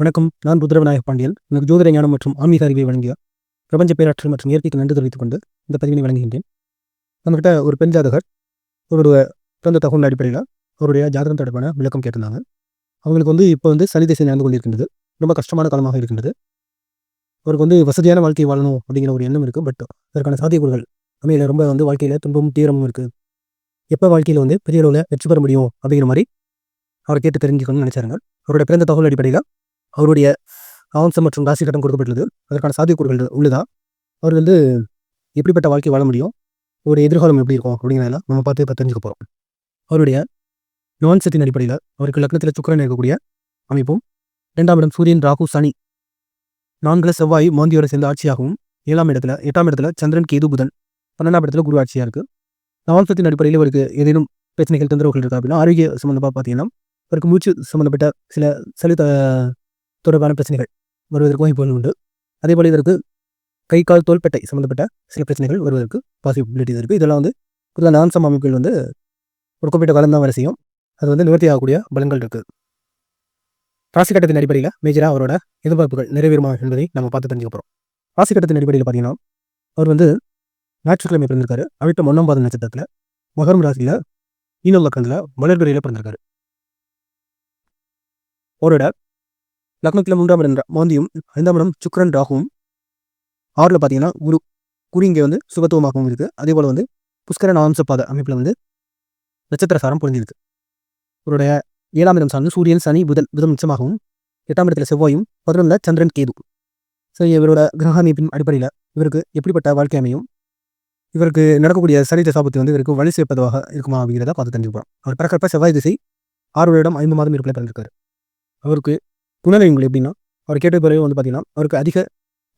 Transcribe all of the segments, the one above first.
வணக்கம் நான் ருத்ரவிநாயக பாண்டியன். எனக்கு ஜோதிட ஞானம் மற்றும் ஆன்மீக அறிவை வழங்கிய பிரபஞ்ச பேராற்றல் மற்றும் இயற்கைக்கு நன்றி தெரிவித்துக் கொண்டு இந்த பதிவினை வழங்குகின்றேன். நம்மகிட்ட ஒரு பெண் ஜாதகர் அவருடைய பிறந்த தகவல் அடிப்படையில் அவருடைய ஜாதகம் தொடர்பான விளக்கம் கேட்டிருந்தாங்க. அவங்களுக்கு வந்து இப்போ வந்து சனி திசை நடந்து கொண்டிருக்கின்றது. ரொம்ப கஷ்டமான காலமாக இருக்கின்றது. அவருக்கு வந்து வசதியான வாழ்க்கை வாழணும் அப்படிங்கிற ஒரு எண்ணம் இருக்குது பட் அதற்கான சாத்தியக்கூறுகள் அமையில. ரொம்ப வந்து வாழ்க்கையில் துன்பமும் தீரமும் இருக்குது எப்போ வாழ்க்கையில் வந்து பெரிய அளவில் வெற்றி பெற முடியும் அப்படிங்கிற மாதிரி அவரை கேட்டு தெரிஞ்சுக்கணும்னு நினச்சாருங்க. அவருடைய பிறந்த தகவல் அடிப்படையில் அவருடைய அம்சம் மற்றும் ராசி கட்டம் கொடுக்கப்பட்டுள்ளது. அதற்கான சாத்தியக்கூறுகள் உள்ளதா அவர் வந்து எப்படிப்பட்ட வாழ்க்கை வாழ முடியும்? அவருடைய எதிர்காலம் எப்படி இருக்கும் அப்படிங்கிறதெல்லாம் நம்ம பார்த்து இப்போ தெரிஞ்சுக்க போகிறோம் அவருடைய நுவான்சத்தின் அடிப்படையில் அவருக்கு லக்னத்தில் சுக்கரன் இருக்கக்கூடிய அமைப்பும் இரண்டாம் இடம் சூரியன் ராகு சனி நான்குல செவ்வாய் மாந்தியோட சேர்ந்த ஆட்சியாகவும் ஏழாம் இடத்துல எட்டாம் இடத்துல சந்திரன் கேது புதன் பன்னெண்டாம் இடத்துல குரு ஆட்சியாக இருக்குது நவாம்சத்தின் அடிப்படையில் அவருக்கு ஏதேனும் பிரச்சனைகள் தொந்தரவுகள் இருக்கா அப்படின்னா ஆரோக்கிய சம்மந்தமாக பார்த்தீங்கன்னா அவருக்கு மூச்சு சம்மந்தப்பட்ட சில சளி தொடர்பான பிரச்சனைகள் வருவதற்கு இப்போ உண்டு. அதே போல் இதற்கு கை கால் தோள்பட்டை சம்மந்தப்பட்ட சில பிரச்சனைகள் வருவதற்கு பாசிபிலிட்டி இருக்குது இதெல்லாம் வந்து குறிப்பாக நான்சம் அமைப்புகள் வந்து ஒரு குறிப்பிட்ட காலம் தான் வரை செய்யும். அது வந்து நிவர்த்தி ஆகக்கூடிய பலன்கள் இருக்குது ராசி கட்டத்தின் அடிப்படையில் மேஜராக அவரோட எதிர்பார்ப்புகள் நிறைவேறுமா என்பதை நம்ம பார்த்து தெரிஞ்சுக்க போகிறோம் ராசி கட்டத்தின் அடிப்படையில் பார்த்தீங்கன்னா அவர் வந்து ஞாயிற்றுக்கிழமை பிறந்திருக்காரு. அவிட்டம் ஒன்றாம் பாத நட்சத்திரத்தில் மகரம் ராசியில் ஈனல் லக்கத்தில் வளர்பிறையில் பிறந்திருக்காரு. அவரோட லக்னத்தில் மூன்றாம் இடம் மாந்தியும் ஐந்தாம் இடம் சுக்கரன் ராகுவும். ஆறில் பார்த்தீங்கன்னா குரு குரு இங்கே வந்து சுபத்துவமாகவும் இருக்குது அதே போல் வந்து புஷ்கரன் ஆம்சப்பாத அமைப்பில் வந்து நட்சத்திர சாரம் புரிஞ்சிருக்கு இவருடைய ஏழாம் இடம் சார்ந்து சூரியன் சனி புதன் புதன் உச்சமாகவும் எட்டாம் இடத்துல செவ்வாயும் பதினொன்றில் சந்திரன் கேது. ஸோ இவரோட கிரக அமைப்பின் அடிப்படையில் இவருக்கு எப்படிப்பட்ட வாழ்க்கை அமையும்? இவருக்கு நடக்கக்கூடிய சரி தசாபத்தி வந்து இவருக்கு வழி சேர்ப்பதாக இருக்குமா அப்படிங்கிறத பார்த்து தெரிஞ்சுக்கிறோம் அவர் பிறக்கிறப்ப செவ்வாய் திசை ஆறு வருடம் ஐந்து மாதம் இருப்பில் பிறந்திருக்காரு. அவருக்கு குணநலன்கள் எப்படின்னா அவர் கேட்ட பிறகு வந்து பார்த்தீங்கன்னா அவருக்கு அதிக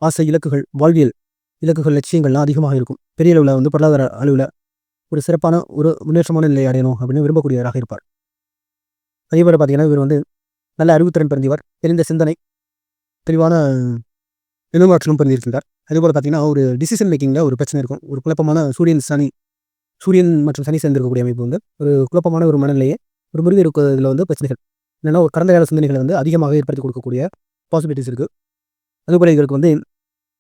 ஆசை இலக்குகள் வாழ்வியல் இலக்குகள் லட்சியங்கள்லாம் அதிகமாக இருக்கும். பெரிய அளவில் வந்து பொருளாதார அளவில் ஒரு சிறப்பான ஒரு முன்னேற்றமான நிலையை அடையணும் அப்படின்னு விரும்பக்கூடியவராக இருப்பார். அதே போல் பார்த்தீங்கன்னா இவர் வந்து நல்ல அறிவுத்திறன் பிறந்தவர் தெரிந்த சிந்தனை தெளிவான நினைவாற்றலும் பிறந்திருக்கின்றார் அதே போல் பார்த்தீங்கன்னா ஒரு டிசிஷன் மேக்கிங்கில் ஒரு பிரச்சனை இருக்கும். ஒரு குழப்பமான சூரியன் சனி சூரியன் மற்றும் சனி சேர்ந்திருக்கக்கூடிய அமைப்பு வந்து ஒரு குழப்பமான ஒரு மனநிலையை ஒரு முடிவு இருக்கிறதுல வந்து பிரச்சனைகள். இல்லைன்னா ஒரு கடந்த கால சிந்தனைகளை வந்து அதிகமாக ஏற்படுத்தி கொடுக்கக்கூடிய பாசிபிலிட்டிஸ் இருக்குது அதுபோல் இவருக்கு வந்து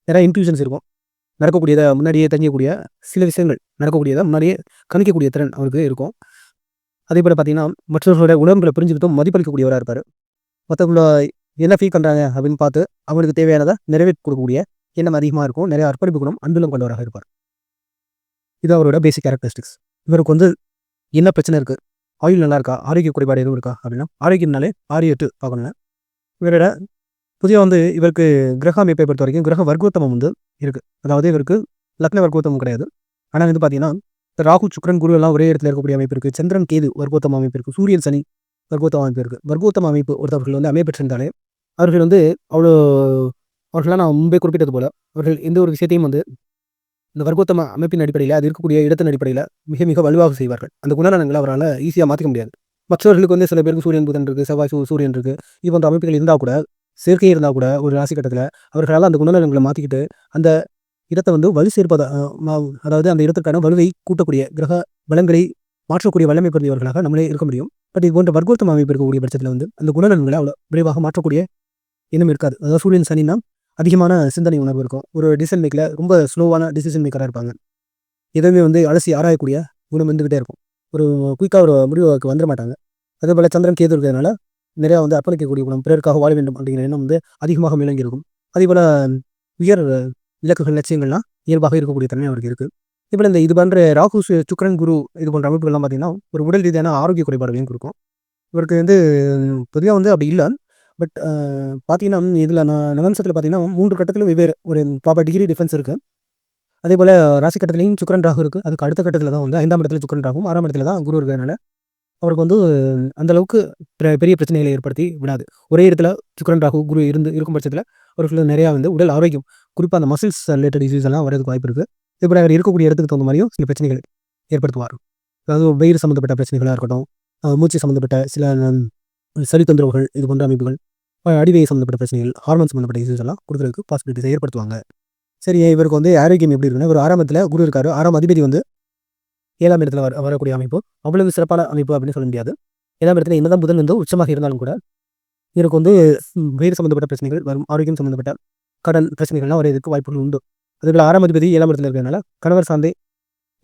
நிறைய இன்ட்யூஷன்ஸ் இருக்கும். நடக்கக்கூடியதை முன்னாடியே தெரிஞ்சக்கூடிய சில விஷயங்கள் நடக்கக்கூடியதை முன்னாடியே கணிக்கக்கூடிய திறன் அவருக்கு இருக்கும். அதே போல் பார்த்தீங்கன்னா மற்றவர்களோட உணர்வுகளை புரிஞ்சுக்கிட்டும் மதிப்பளிக்கக்கூடியவராக இருப்பார். மற்றவங்கள என்ன ஃபீல் பண்ணுறாங்க அப்படின்னு பார்த்து அவங்களுக்கு தேவையானதை நிறைவேற்றி கொடுக்கக்கூடிய எண்ணம் அதிகமாக இருக்கும். நிறைய அர்ப்பணிப்பு குணம் அன்புலம் கொண்டவராக இருப்பார். இது அவரோட பேசிக் கேரக்டரிஸ்டிக்ஸ் இவருக்கு வந்து என்ன பிரச்சனை இருக்குது ஆயுள் நல்லா இருக்கா ஆரோக்கிய குறைபாடு எதுவும் இருக்கா? அப்படின்னா ஆரோக்கியம்னாலே ஆரியட்டு பார்க்கணுங்க இவரோட புதிய வந்து இவருக்கு கிரக அமைப்பை பொறுத்த வரைக்கும் கிரக வர்க்கோத்தமம் வந்து இருக்குது அதாவது இவருக்கு லக்ன வர்க்கோத்தமம் கிடையாது. ஆனால் வந்து பார்த்தீங்கன்னா ராகு சுக்கிரன் குரு எல்லாம் ஒரே இடத்துல இருக்கக்கூடிய அமைப்பு இருக்குது சந்திரன் கேது வர்க்கோத்தம அமைப்பு இருக்குது சூரியன் சனி வர்க்கோத்தம அமைப்பு இருக்குது வர்க்கோத்தம அமைப்பு ஒருத்தவர்கள் வந்து அமைப்பெற்றிருந்தாலே அவர்கள் வந்து அவ்வளோ அவர்களாக நான் முன்பே குறிப்பிட்டது போல் அவர்கள் எந்த ஒரு விஷயத்தையும் வந்து இந்த வர்க்கோத்தம அமைப்பின் அடிப்படையில் அது இருக்கக்கூடிய இடத்தின் அடிப்படையில் மிக மிக வலுவாக செய்வார்கள். அந்த குணநலங்களை அவரால் ஈஸியாக மாற்றிக்க முடியாது. மற்றவர்களுக்கு வந்து சில பேருக்கு சூரியன் புதன் இருக்குது செவ்வாய் சூரியன் இருக்குது இது போன்ற அமைப்புகள் இருந்தால் கூட சேர்க்கை இருந்தால் கூட ஒரு ராசி கட்டத்தில் அவர்களால் அந்த குணநலங்களை மாற்றிக்கிட்டு அந்த இடத்தை வந்து வலு சேர்ப்பதாக அதாவது அந்த இடத்துக்கான வலுவை கூட்டக்கூடிய கிரக பலங்களை மாற்றக்கூடிய வல்லமை பொருந்தியவர்களாக நம்மளே இருக்க முடியும். பட் இது போன்ற வர்க்கோத்தம அமைப்பு இருக்கக்கூடிய பட்சத்தில் வந்து அந்த குணநலன்களை அவ்வளோ விரைவாக மாற்றக்கூடிய எண்ணம் இருக்காது. அதாவது சூரியன் சனினா அதிகமான சிந்தனை உணர்வு இருக்கும். ஒரு டிசிஷன் மேக்கில் ரொம்ப ஸ்லோவான டிசிஷன் மேக்கராக இருப்பாங்க. எதுவுமே வந்து அலசி ஆராயக்கூடிய குணம் இருந்துகிட்டே இருக்கும். ஒரு குயிக்காக ஒரு முடிவுக்கு வந்துட மாட்டாங்க. அதே போல் சந்திரன் கேது இருக்கிறதுனால நிறையா வந்து அர்ப்பணிக்கக்கூடிய குணம் பிறருக்காக வாழ வேண்டும் அப்படிங்கிற எண்ணம் வந்து அதிகமாக விளங்கி இருக்கும். அதே போல் உயர் இலக்குகள் லட்சியங்கள்லாம் இயல்பாக இருக்கக்கூடிய தன்மை அவருக்கு இருக்குது இப்போ இந்த இது போன்ற ராகு சுக்கரன் குரு இது போன்ற அமைப்புகள்லாம் பார்த்தீங்கன்னா ஒரு உடல் ரீதியான ஆரோக்கிய குறைபாடுகளையும் கொடுக்கும். இவருக்கு வந்து பொதுவாக வந்து அப்படி இல்லை. பட் uh, பார்த்தீங்கன்னா இதில் நான் நவம்சத்தில் பார்த்தீங்கன்னா மூன்று கட்டத்திலும் வெவ்வேறு ஒரு ப்ராப்பர் டிகிரி டிஃபரன்ஸ் இருக்குது அதே போல் ராசி கட்டத்திலையும் சுக்கரன் ராகு இருக்குது அதுக்கு அடுத்த கட்டத்தில் தான் வந்து ஐந்தாம் இடத்துல சுக்கரன் ராகும் ஆறாம் இடத்துல தான் குரு இருக்கிறதுனால அவருக்கு வந்து அந்த அளவுக்கு பெ- பெரிய பிரச்சனைகளை ஏற்படுத்தி விடாது. ஒரே இடத்துல சுக்கரன் ராகு குரு இருந்து இருக்கும் பட்சத்தில் அவர்களுக்கு நிறையா வந்து உடல் ஆரோக்கியம் குறிப்பாக அந்த மசில்ஸ் ரிலேட்டட் டிசீஸ் எல்லாம் வரதுக்கு வாய்ப்பு இருக்குது இப்போ அவர் இருக்கக்கூடிய இடத்துக்கு தகுந்த மாதிரியும் சில பிரச்சனைகள் ஏற்படுத்துவார். அதாவது வயிறு சம்மந்தப்பட்ட பிரச்சனைகளாக இருக்கட்டும் மூச்சு சம்மந்தப்பட்ட சில ஹம், தொந்தரவுகள் இது போன்ற அமைப்புகள் அஹ் சம்மந்தப்பட்ட பிரச்சனைகள் ஹார்மோன் சம்மந்தப்பட்ட இஷ்யூஸ் எல்லாம் கொடுக்குறதுக்கு பாசிபிலிட்டிஸை ஏற்படுத்துவாங்க. சரி இவருக்கு வந்து ஆரோக்கியம் எப்படி இருக்குன்னா இவர் ஆரம்பத்தில் குரு இருக்காரு. ஆறாம் அதிபதி வந்து ஏழாம் இடத்துல வர வரக்கூடிய அமைப்பு. அவ்வளவு சிறப்பான அமைப்பு அப்படின்னு சொல்ல முடியாது. ஏழாம் இடத்துல என்னதான் புதன் வந்து உச்சமாக இருந்தாலும் கூட இவருக்கு வந்து ம், வயிறு சம்மந்தப்பட்ட பிரச்சனைகள் வரும். ஆரோக்கியம் சம்மந்தப்பட்ட கடன் பிரச்சனைகள்லாம் வரையதுக்கு வாய்ப்புகள் உண்டு. அதுபோல் ஆறாம் அதிபதி ஏழாம் இடத்துல இருக்கிறதுனால கணவர் சார்ந்தே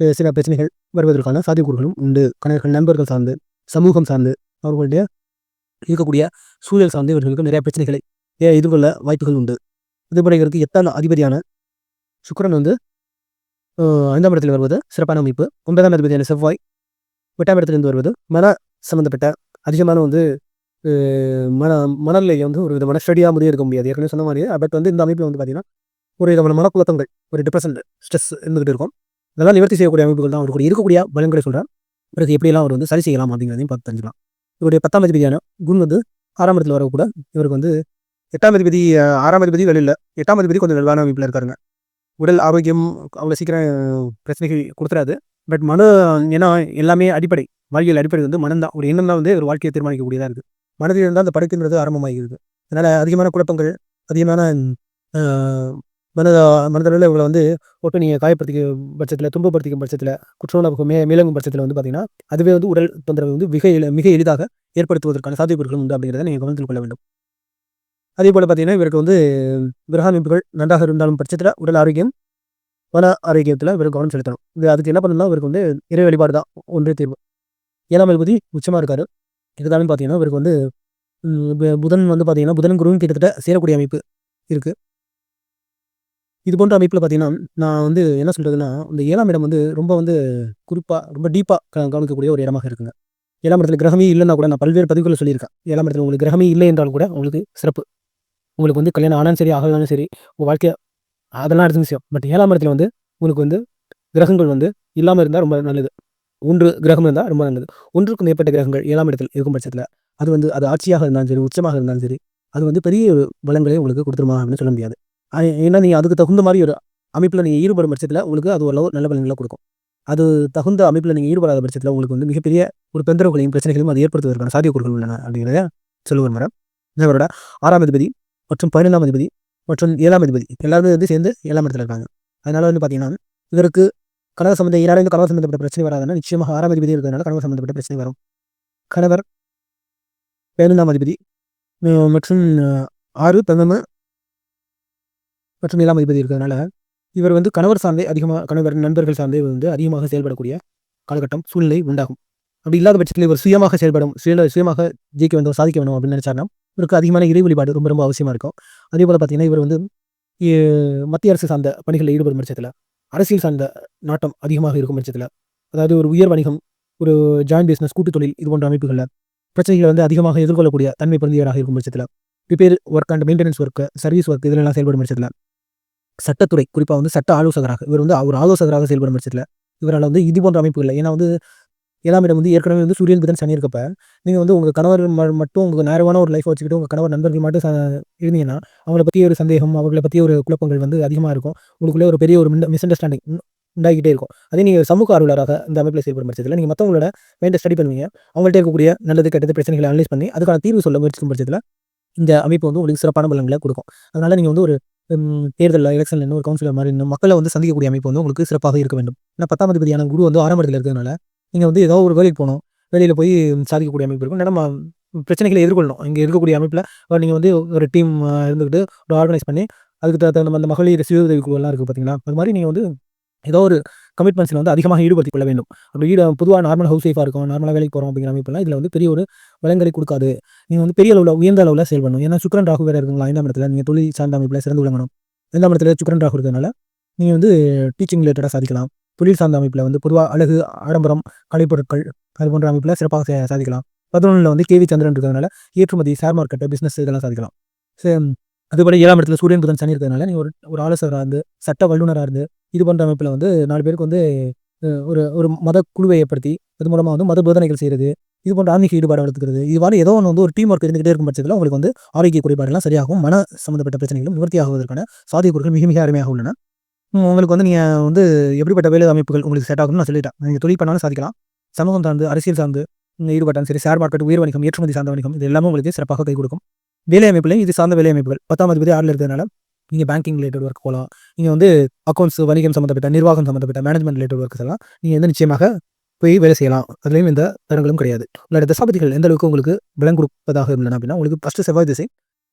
சில பிரச்சனைகள் வருவதற்கான சாத்தியக்கூறுகளும் உண்டு. கணவர்கள் நண்பர்கள் சார்ந்து சமூகம் சார்ந்து அவர்களுடைய இருக்கக்கூடிய சூழல் சார்ந்து இவர்களுக்கு நிறைய பிரச்சனைகளை எதிர்கொள்ள வாய்ப்புகள் உண்டு. அதுபோல இவருக்கு அதிபதியான சுக்கரன் வந்து ஐந்தாம் இடத்தில் வருவது சிறப்பான அமைப்பு. ஒன்பதாம் அதிபதியான செவ்வாய் எட்டாம் இடத்திலிருந்து வருவது மன சம்மந்தப்பட்ட அதிகமான வந்து மன மனநிலையை வந்து ஒரு விதமான ஸ்டடியாக முடிய இருக்க முடியாது. ஏற்கனவே சொன்ன மாதிரி பட் வந்து இந்த அமைப்பில் வந்து பார்த்தீங்கன்னா ஒரு விதமான மனக்குழப்பங்கள் ஒரு டிப்ரெஷன் ஸ்ட்ரெஸ் இருந்துகிட்டு இருக்கும். இதெல்லாம் நிவர்த்தி செய்யக்கூடிய அமைப்புகள் தான் அவருக்கு இருக்கக்கூடிய பலன்களை சொல்கிறேன் பிறகு எப்படியெல்லாம் அவர் வந்து சரி செய்யலாம் அப்படிங்கிறதையும் பார்த்து தெரிஞ்சுக்கலாம். இவருடைய பத்தாம் அதிபதியான குண் வந்து ஆறாம் இடத்துல வரக்கூட இவருக்கு வந்து எட்டாம் அதிபதி ஆறாம் அதிபதி வெளியில் எட்டாம் அதிபதி கொஞ்சம் நல்வான அமைப்பில் இருக்காருங்க. உடல் ஆரோக்கியம் அவ்வளோ சீக்கிரம் பிரச்சனைகள் கொடுத்துறாது. பட் மன ஏன்னா எல்லாமே அடிப்படை. வாழ்வியல் அடிப்படை வந்து மனம் தான். ஒரு எண்ணம் தான் வந்து ஒரு வாழ்க்கையை தீர்மானிக்கக்கூடியதாக இருக்குது மனதில் இருந்தால் அந்த படைப்புங்கிறது ஆரம்பமாகிறது. அதனால் அதிகமான குழப்பங்கள் அதிகமான மனத மனதளவில் இவங்களை வந்து போட்டு நீங்கள் காயப்படுத்திக்க பட்சத்தில் துன்பப்படுத்திக்கும் பட்சத்தில் குற்ற மே மேலங்கும் பட்சத்தில் வந்து பார்த்தீங்கன்னா அதுவே வந்து உடல் தொந்தரவு வந்து மிக எளி மிக எளிதாக ஏற்படுத்துவதற்கான சாத்தியப்பொருட்கள் உண்டு அப்படிங்கிறத நீங்கள் கவனத்தில் கொள்ள வேண்டும். அதே போல் பார்த்தீங்கன்னா இவருக்கு வந்து கிரகாமிப்புகள் நன்றாக இருந்தாலும் பட்சத்தில் உடல் ஆரோக்கியம் மன ஆரோக்கியத்தில் இவர் கவனம் செலுத்தணும். இது அதுக்கு என்ன பண்ணணும்னா இவருக்கு வந்து இறை வழிபாடு தான் ஒன்றே தீர்வு. ஏழாம் அதிபதி உச்சமாக இருக்காரு. இதுதானே பார்த்தீங்கன்னா இவருக்கு வந்து புதன் வந்து பார்த்தீங்கன்னா புதன் குருவும் கிட்டத்தட்ட சேரக்கூடிய அமைப்பு இருக்குது இது போன்ற அமைப்பில் பார்த்தீங்கன்னா நான் வந்து என்ன சொல்கிறதுன்னா இந்த ஏழாம் இடம் வந்து ரொம்ப வந்து குறிப்பாக ரொம்ப டீப்பாக கவனிக்கக்கூடிய ஒரு இடமாக இருக்குங்க. ஏழாம் இடத்துல கிரகமே இல்லைன்னா கூட நான் பல்வேறு பதிவுகளை சொல்லியிருக்கேன். ஏழாம் இடத்துல உங்களுக்கு கிரகமே இல்லை என்றாலும் கூட உங்களுக்கு சிறப்பு. உங்களுக்கு வந்து கல்யாணம் ஆனாலும் சரி ஆகலாலும் சரி உங்கள் வாழ்க்கை அதெல்லாம் அடுத்த விஷயம். பட் ஏழாம் இடத்துல வந்து உங்களுக்கு வந்து கிரகங்கள் வந்து இல்லாமல் இருந்தால் ரொம்ப நல்லது. ஒன்று கிரகம் இருந்தால் ரொம்ப நல்லது. ஒன்றுக்கும் மேற்பட்ட கிரகங்கள் ஏழாம் இடத்தில் இருக்கும் பட்சத்தில் அது வந்து அது ஆட்சியாக இருந்தாலும் சரி உச்சமாக இருந்தாலும் சரி அது வந்து பெரிய பலங்களை உங்களுக்கு கொடுத்துருமா அப்படின்னு சொல்ல முடியாது. ஏன்னா நீங்கள் அதுக்கு தகுந்த மாதிரி ஒரு அமைப்பில் நீங்கள் ஈடுபடும் பட்சத்தில் உங்களுக்கு அது ஓரளவு நல்ல பலன்களை கொடுக்கும். அது தகுந்த அமைப்பில் நீங்கள் ஈடுபடாத பட்சத்தில் உங்களுக்கு வந்து மிகப்பெரிய ஒரு தொந்தரவுகளையும் பிரச்சனைகளையும் அது ஏற்படுத்துவதற்கான சாத்தியக்கூறுகள் உள்ளன அப்படிங்கிறத சொல்லுவார் மேடம் இவரோட ஆறாம் அதிபதி மற்றும் பதினொன்றாம் அதிபதி மற்றும் ஏழாம் அதிபதி. எல்லாருமே வந்து சேர்ந்து ஏழாம் இடத்துல இருக்காங்க. அதனால் வந்து பார்த்தீங்கன்னா இவருக்கு கனவு சம்மந்த யாராவது கனவு சம்பந்தப்பட்ட பிரச்சனை வராதுன்னா நிச்சயமாக ஆறாம் அதிபதி இருக்கிறதுனால கனவு சம்பந்தப்பட்ட பிரச்சனை வரும். கணவர் பதினொன்றாம் அதிபதி மற்றும் ஆறு பதினொன்று மற்றும் ஏழாம் அதிபதி இருக்கிறதுனால இவர் வந்து கணவர் சார்ந்தே அதிகமாக கணவர் நண்பர்கள் சார்ந்தே வந்து அதிகமாக செயல்படக்கூடிய காலகட்டம் சூழ்நிலை உண்டாகும். அப்படி இல்லாத பட்சத்தில் இவர் சுயமாக செயல்படும் சுய சுயமாக ஜெயிக்க வேண்டும் சாதிக்க வேணும் அப்படின்னு நினைச்சாருன்னா இவருக்கு அதிகமான இறை வழிபாடு ரொம்ப ரொம்ப அவசியமாக இருக்கும். அதே போல் பார்த்தீங்கன்னா இவர் வந்து மத்திய அரசு சார்ந்த பணிகளில் ஈடுபடும் பட்சத்தில் அரசியல் சார்ந்த நாட்டம் அதிகமாக இருக்கும் பட்சத்தில் அதாவது ஒரு உயர் வணிகம் ஒரு ஜாயின்ட் பிஸ்னஸ் கூட்டு தொழில் இது போன்ற அமைப்புகளில் பிரச்சனைகளை வந்து அதிகமாக எதிர்கொள்ளக்கூடிய தன்மை பொருந்தியவராக இருக்கும் பட்சத்தில் repair work and maintenance work service work இதிலெல்லாம் செயல்படும் பட்சத்தில் சட்டத்துறை குறிப்பாக வந்து சட்ட ஆலோசகராக இவர் வந்து அவர் ஆலோசகராக செயல்படும் பட்சத்தில் இவரால் வந்து இது போன்ற அமைப்பு இல்லை. ஏன்னா வந்து ஏழாம் இடம் வந்து ஏற்கனவே வந்து சூரியன் புதன் சனி இருக்கப்ப நீங்கள் வந்து உங்கள் கணவர் ம- மட்டும் உங்கள் நேரமான ஒரு லைஃப் வச்சுக்கிட்டு உங்கள் கணவர் நண்பர்கள் மட்டும் இருந்தீங்கன்னா அவங்கள பற்றி ஒரு சந்தேகம் அவர்களை பற்றி ஒரு குழப்பங்கள் வந்து அதிகமாக இருக்கும். உங்களுக்குள்ளே ஒரு பெரிய ஒரு மிஸ் அண்டர்ஸ்டாண்டிங் உண்டாகிட்டே இருக்கும். அதே நீங்கள் சமூக ஆர்வலராக இந்த அமைப்பில் செயல்படும் பட்சத்தில் நீங்கள் மற்றவங்களோட மைண்டை ஸ்டடி பண்ணுவீங்க. அவங்கள்ட்ட இருக்கக்கூடிய நல்லது கெட்டது பிரச்சனைகளை அனலைஸ் பண்ணி அதுக்கான தீர்வு சொல்ல முயற்சிக்கும் பட்சத்தில் இந்த அமைப்பு வந்து உங்களுக்கு சிறப்பான பலன்களை கொடுக்கும். அதனால் நீங்கள் வந்து ஒரு தேர்தலில் எலெக்ஷனில் ஒரு கவுன்சிலர் மாதிரி இன்னும் மக்களை வந்து சந்திக்கக்கூடிய அமைப்பு வந்து உங்களுக்கு சிறப்பாக இருக்க வேண்டும். ஏன்னா பத்தாம் அதிபதியான குரு வந்து ஆறாம் இடத்துல இருக்கிறதுனால நீங்கள் வந்து ஏதோ ஒரு வேலைக்கு போகணும். வேலையில் போய் சாதிக்கக்கூடிய அமைப்பு இருக்கும். நம்ம பிரச்சனைகளை எதிர்கொள்ளணும். இங்கே இருக்கக்கூடிய அமைப்பில் நீங்கள் வந்து ஒரு டீம் இருந்துக்கிட்டு ஒரு ஆர்கனைஸ் பண்ணி அதுக்கு தகுந்த அந்த மகளிர் சுய உதவி குழுலாம் இருக்குது பார்த்தீங்களா அது மாதிரி நீங்கள் வந்து ஏதோ ஒரு கமிட்மெண்ட்ஸில் வந்து அதிகமாக ஈடுபடுத்திக் கொள்ள வேண்டும். அப்படி ஈடு பொதுவாக நார்மல் ஹவுஸ் ஒய்ஃபாக இருக்கும் நார்மலாக வேலைக்கு போகிறோம் அப்படிங்கிற அமைப்பெல்லாம் இதில் வந்து பெரிய ஒரு வளங்களை கொடுக்காது. நீங்கள் வந்து பெரிய அளவில் உயர்ந்த அளவில் செயல்படணும் ஏன்னா சுக்கரன் ராகு வேறு இருக்குங்களா? ஐந்தாம் இடத்துல நீங்கள் தொழில் சார்ந்த அமைப்பில் சிறந்து விளங்கணும். ஐந்தாம் இடத்துல சுக்கரன் ராகு இருக்கிறதுனால நீங்கள் வந்து டீச்சிங் ரிலேட்டடாக சாதிக்கலாம். தொழில் சார்ந்த அமைப்பில் வந்து பொதுவாக அழகு ஆடம்பரம் கலைப்பொருட்கள் அது போன்ற அமைப்பில் சிறப்பாக சாதிக்கலாம். பதினொன்றில் வந்து கேவி சந்திரன் இருக்கிறதுனால ஏற்றுமதி ஷேர் மார்க்கெட்டு பிஸ்னஸ் இதெல்லாம் சாதிக்கலாம். சே அதுபோல் ஏழாம் இடத்துல சூரியன் புதன் சனி இருக்கிறதுனால நீங்கள் ஒரு ஒரு ஆலோசகராக இருந்து சட்ட வல்லுநராக இருந்து இது போன்ற அமைப்பில் வந்து நாலு பேருக்கு வந்து ஒரு ஒரு மத குழுவை ஏற்படுத்தி அது மூலமாக வந்து மத போதனைகள் செய்கிறது இது போன்ற ஆன்மீக ஈடுபாடு வளர்த்துக்கிறது இதுவாறு ஏதோ ஒன்று வந்து ஒரு டீம் ஒர்க் இருந்துகிட்டே இருக்கும் பட்சத்தில் உங்களுக்கு வந்து ஆரோக்கிய குறைபாடுலாம் சரியாகும் மன சம்மந்தப்பட்ட பிரச்சனைகளும் நிவர்த்தியாகுவதற்கான சாத்தியக்கூறுகள் மிக மிக அருமையாக உள்ளன. உங்களுக்கு வந்து நீங்கள் வந்து எப்படிப்பட்ட வேலை அமைப்புகள் உங்களுக்கு செட் ஆகும்னு நான் சொல்லிட்டேன். நீங்கள் தொழில் பண்ணாலும் சாதிக்கலாம். சமூகம் சார்ந்து அரசியல் சார்ந்து நீங்க ஈடுபட்டாலும் சரி ஷேர் மார்க்கெட் உயர் வணிகம் ஏற்றுமதி சார்ந்த வணிகம் இது எல்லாமே உங்களுக்கு சிறப்பாக கை கொடுக்கும். வேலை அமைப்புலையும் இது சார்ந்த வேலை அமைப்புகள் பத்தாம் அதிபதி ஆறில் இருக்கிறதுனால நீங்கள் பேங்கிங் ரிலேட்டட் ஒர்க் போகலாம் நீங்கள் வந்து அக்கௌண்ட்ஸ் வணிகம் சம்மந்தப்பட்ட நிர்வாகம் சம்மந்தப்பட்ட மேனேஜ்மெண்ட் ரிலேட்டட் ஒர்க்ஸ் எல்லாம் நீங்கள் வந்து நிச்சயமாக போய் வேலை செய்யலாம். அதுலேயும் எந்த தடங்களும் கிடையாது. உங்களோட தசாபதிகள் எந்த அளவுக்கு உங்களுக்கு பலம் கொடுப்பதாக இருந்தன அப்படின்னா உங்களுக்கு ஃபஸ்ட்டு செவ்வாய் திசை.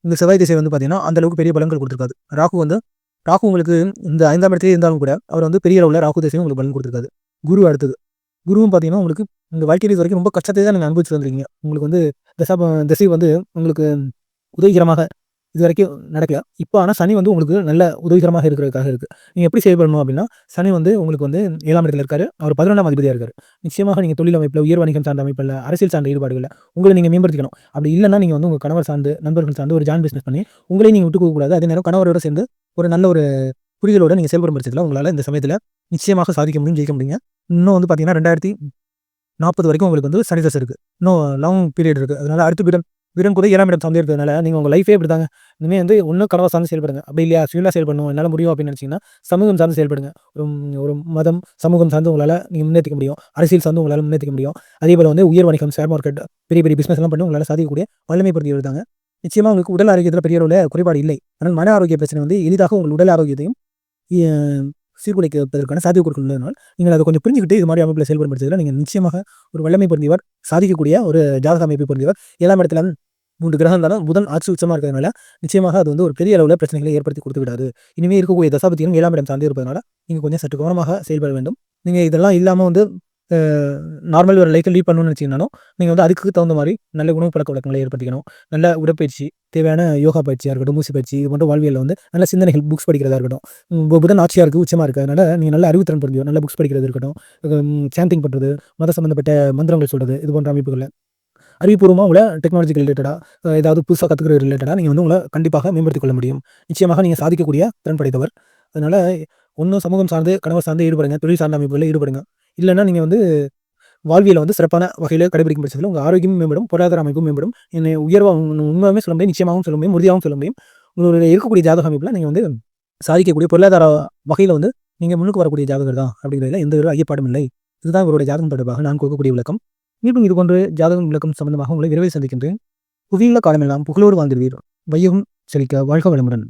இந்த செவ்வாய் திசை வந்து பார்த்தீங்கன்னா அந்த அளவுக்கு பெரிய பலங்கள் கொடுத்துருக்காது. ராகு வந்து ராகு உங்களுக்கு இந்த ஐந்தாம் இடத்துல இருந்தாலும் கூட அவர் வந்து பெரிய அளவில் ராகு திசையும் உங்களுக்கு பலன் கொடுத்துருக்காது. குரு அடுத்தது. குருவும் பார்த்தீங்கன்னா உங்களுக்கு இந்த வாழ்க்கை இது வரைக்கும் ரொம்ப கஷ்டத்தை தான் நீங்கள் அனுபவிச்சு வந்திருக்கீங்க. உங்களுக்கு வந்து தசா திசை வந்து உங்களுக்கு உதவிகரமாக இது வரைக்கும் நடக்கல. இப்போ ஆனால் சனி வந்து உங்களுக்கு நல்ல உதவிகரமாக இருக்கிறதுக்காக இருக்குது நீங்கள் எப்படி செயல்படணும் அப்படின்னா சனி வந்து உங்களுக்கு வந்து ஏழாம் இடத்துல இருக்காரு. அவர் பதினொன்றாம் அதிபதியாக இருக்காரு. நிச்சயமாக நீங்கள் தொழில் அமைப்பில் உயர் வணிகம் சார்ந்த அமைப்பில் அரசியல் சார்ந்த ஈடுபாடுகளில் உங்களை நீங்கள் மேம்படுத்திக்கணும். அப்படி இல்லைன்னா நீங்கள் வந்து உங்கள் கணவர் சார்ந்து நண்பர்கள் சார்ந்து ஒரு ஜான் பிஸ்னஸ் பண்ணி உங்களையும் நீங்கள் விட்டு கூடாது அதே நேரம் கணவரோட சேர்ந்து ஒரு நல்ல ஒரு புரிதலோட நீங்கள் செயல்படும் பட்சத்தில் உங்களால் இந்த சமயத்தில் நிச்சயமாக சாதிக்க முடியும் ஜெயிக்க முடியுங்க. இன்னும் வந்து பார்த்தீங்கன்னா ரெண்டாயிரத்தி நாற்பது வரைக்கும் உங்களுக்கு வந்து சனி தசை இருக்குது இன்னும் லாங் பீரியட் இருக்குது அதனால் அடுத்த பீரியட் வீரன் கூட ஏழாம் இடம் சார்ந்து இருக்கிறதுனால நீங்கள் உங்கள் லைஃபே இப்படி தாங்க இனிமேல் வந்து ஒன்றும் கடவுள் சார்ந்து செயல்படுங்க. அப்படி இல்லையா? சுயலாக செயல்படணும். என்னால் முடியும் அப்படின்னு நினச்சிங்கன்னா சமூகம் சார்ந்து செயல்படுங்க. ஒரு ஒரு மதம் சமூகம் சார்ந்து உங்களால் நீங்கள் முன்னேற்றிக்க முடியும். அரசியல் சார்ந்து உங்களால் முன்னேற்றிக்க முடியும். அதே போல் வந்து உயர் வணிகம் ஷேர் மார்க்கெட் பெரிய பெரிய பிஸ்னஸ் எல்லாம் பண்ணி உங்களால் சாதிக்கக்கூடிய வல்லமைப்படுத்தி படுத்தி வருதாங்க நிச்சயமாக உங்களுக்கு உடல் ஆரோக்கியத்தில் பெரிய அளவில் குறைபாடு இல்லை. ஆனால் மன ஆரோக்கிய பிரச்சனை வந்து எளிதாக உங்கள் உடல் ஆரோக்கியத்தையும் சீர்குலைப்பதற்கான சாத்தியக்கூறுகள் உள்ளதனால் நீங்கள் அதை கொஞ்சம் புரிஞ்சுக்கிட்டு இது மாதிரி அமைப்பில் செயல்படுத்துறதுல நீங்கள் நிச்சயமாக ஒரு வல்லமை பொருந்தியவர் சாதிக்கக்கூடிய ஒரு ஜாதக அமைப்பை பொருந்தியவர் ஏழாம் இடத்துல மூன்று கிரகம் தானே புதன் ஆட்சி உச்சமாக இருக்கிறதுனால நிச்சயமாக அது வந்து ஒரு பெரிய அளவில் பிரச்சனைகளை ஏற்படுத்தி கொடுத்து விடாது. இனிமேல் இருக்கக்கூடிய தசாபத்தியும் ஏழாம் இடம் சார்ந்து இருப்பதனால நீங்கள் கொஞ்சம் சற்று கவனமாக செயல்பட வேண்டும். நீங்கள் இதெல்லாம் இல்லாமல் வந்து நார்மல் ஒரு லைஃப்பை லீட் பண்ணணும்னு வச்சிங்கனாலும் நீங்கள் வந்து அதுக்கு தகுந்த மாதிரி நல்ல உணவு பழக்க வழக்கங்களை ஏற்படுத்திக்கணும். நல்ல உடற்பயிற்சி தேவையான யோகா பயிற்சியாக இருக்கட்டும் மூசி பயிற்சி இது போன்ற வாழ்வியலில் வந்து நல்ல சிந்தனைகள் புக்ஸ் படிக்கிறதா இருக்கட்டும் புதன் ஆட்சியாக இருக்குது உச்சமாக இருக்குது அதனால் நீங்கள் நல்ல அறிவுத்திறன் புரிஞ்சு நல்ல புக்ஸ் படிக்கிறது இருக்கட்டும் சாந்திங் பண்ணுறது மத சம்மந்தப்பட்ட மந்திரங்கள் சொல்கிறது இது போன்ற அமைப்புகளில் அறிவுபூர்வமாக உங்களை டெக்னாலஜிக்கல் ரிலேட்டடாக ஏதாவது புதுசாக கற்றுக்கிற ரிலேட்டடாக நீங்கள் வந்து உங்களை கண்டிப்பாக மேம்படுத்திக் கொள்ள முடியும். நிச்சயமாக நீங்கள் சாதிக்கக்கூடிய திறன் படைத்தவர். அதனால் ஒன்றும் சமூகம் சார்ந்து கனவு சார்ந்து ஈடுபடுங்க தொழில் சார்ந்த அமைப்புகளில் ஈடுபடுங்க. இல்லைன்னா நீங்கள் வந்து வாழ்வியலை வந்து சிறப்பான வகையில் கடைபிடிக்கும் பட்சத்தில் உங்கள் ஆரோக்கியமும் மேம்படும் பொருளாதார அமைப்பும் மேம்படும். என்னை உயர்வாக உண்மையாகவே சொல்ல முடியும் நிச்சயமாகவும் சொல்ல முடியும் உறுதியாகவும் சொல்ல முடியும். உங்களுடைய இருக்கக்கூடிய ஜாதக அமைப்பில் நீங்கள் வந்து சாதிக்கக்கூடிய பொருளாதார வகையில் வந்து நீங்கள் முன்னுக்கு வரக்கூடிய ஜாதகர் தான் அப்படிங்கிறதுல எந்த ஒரு ஐயப்பாடும் இல்லை. இதுதான் இவருடைய ஜாதகம் தொடர்பாக நான் கொடுக்கக்கூடிய விளக்கம். மீண்டும் இது போன்ற ஜாதகம் விளக்கம் சம்பந்தமாக உங்களை விரைவில் சந்திக்கின்றேன். புவியுள்ள காலமெல்லாம் புகழோடு வாழ்ந்திருவீர் வையகம் செழிக்க வாழ்க வளமுடன்.